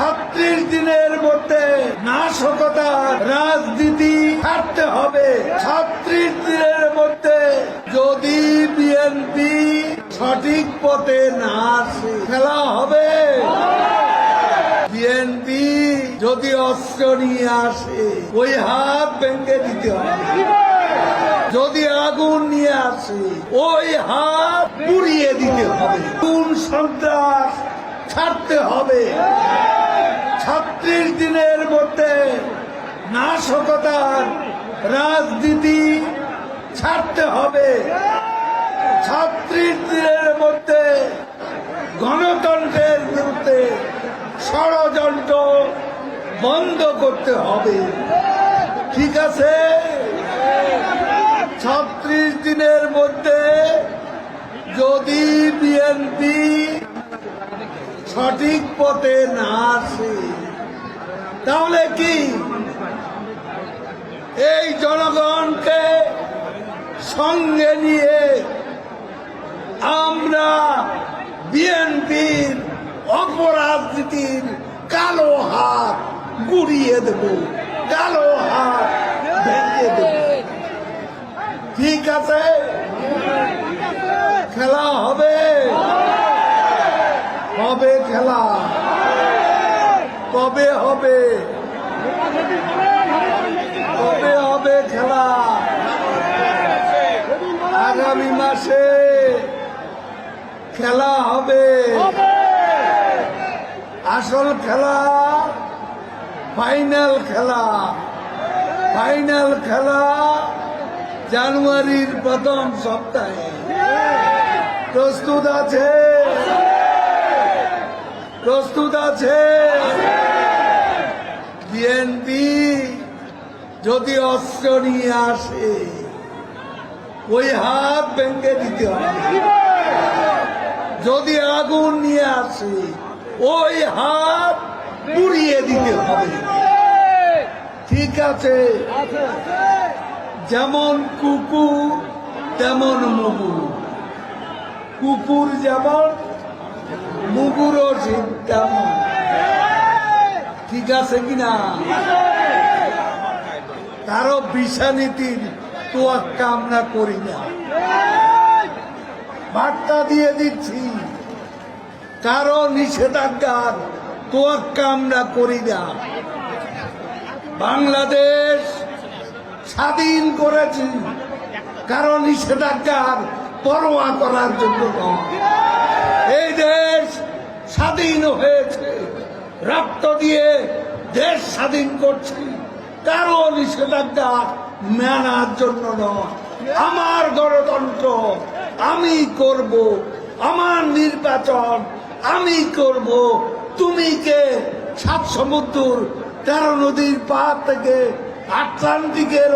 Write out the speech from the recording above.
ছত্রিশ দিনের মধ্যে নাশকতার রাজনীতি ছাড়তে হবে। ছত্রিশ দিনের মধ্যে যদি বিএনপি সঠিক পথে না আসে, খেলা হবে। বিএনপি যদি অস্ত্র নিয়ে আসে, ওই হাত ভেঙে দিতে হবে। যদি আগুন নিয়ে আসে, ওই হাত পুড়িয়ে দিতে হবে। কোন সন্ত্রাস ছাড়তে হবে। ছত্রিশ দিনের মধ্যে নাশকতার রাজনীতি ছাড়তে হবে। ছত্রিশ দিনের মধ্যে গণতন্ত্রের বিরুদ্ধে ষড়যন্ত্র বন্ধ করতে হবে। ঠিক আছে? ছত্রিশ দিনের মধ্যে যদি বিএনপি সঠিক পথে না আসে। তাহলে কি? এই জনগণকে সঙ্গে নিয়ে আমরা বিএনপির অপরাজনীতির কালো হাত গুড়িয়ে দেব, কালো হাত ভেঙে দেব ঠিক আছে খেলা হবে হবে খেলা কবে হবে? কবে হবে খেলা? আগামী মাসে খেলা হবে। আসল খেলা ফাইনাল খেলা। ফাইনাল খেলা জানুয়ারির প্রথম সপ্তাহে। প্রস্তুত আছে? প্রস্তুত আছে? বিএনপি যদি অস্ত্র নিয়ে আসে, ওই হাত ভেঙে দিতে হবে। যদি আগুন নিয়ে আসে, ওই হাত পুড়িয়ে দিতে হবে। ঠিক আছে? যেমন কুকুর, তেমন মুগুর কুকুর যেমন মুগুরও তেমন ঠিক আছে কিনা? কারও বিষানীতির তোয়াক্কা আমরা করি না বার্তা দিয়ে দিচ্ছি। কারও নিষেধাজ্ঞার তোয়াক্কা আমরা করি না বাংলাদেশ স্বাধীন করেছি। কারণ নিষেধাজ্ঞার পরোয়া করার জন্য এই দেশ হয়েছে। রক্ত দিয়ে দেশ স্বাধীন করছি। কারও নিষেধাজ্ঞা মেনার জন্য নয়। আমার গণতন্ত্র আমি করব। আমার নির্বাচন আমি করব। তুমি কে? সাত সমুদ্র, তেরো নদীর পাহাড় থেকে আটলান্টিকের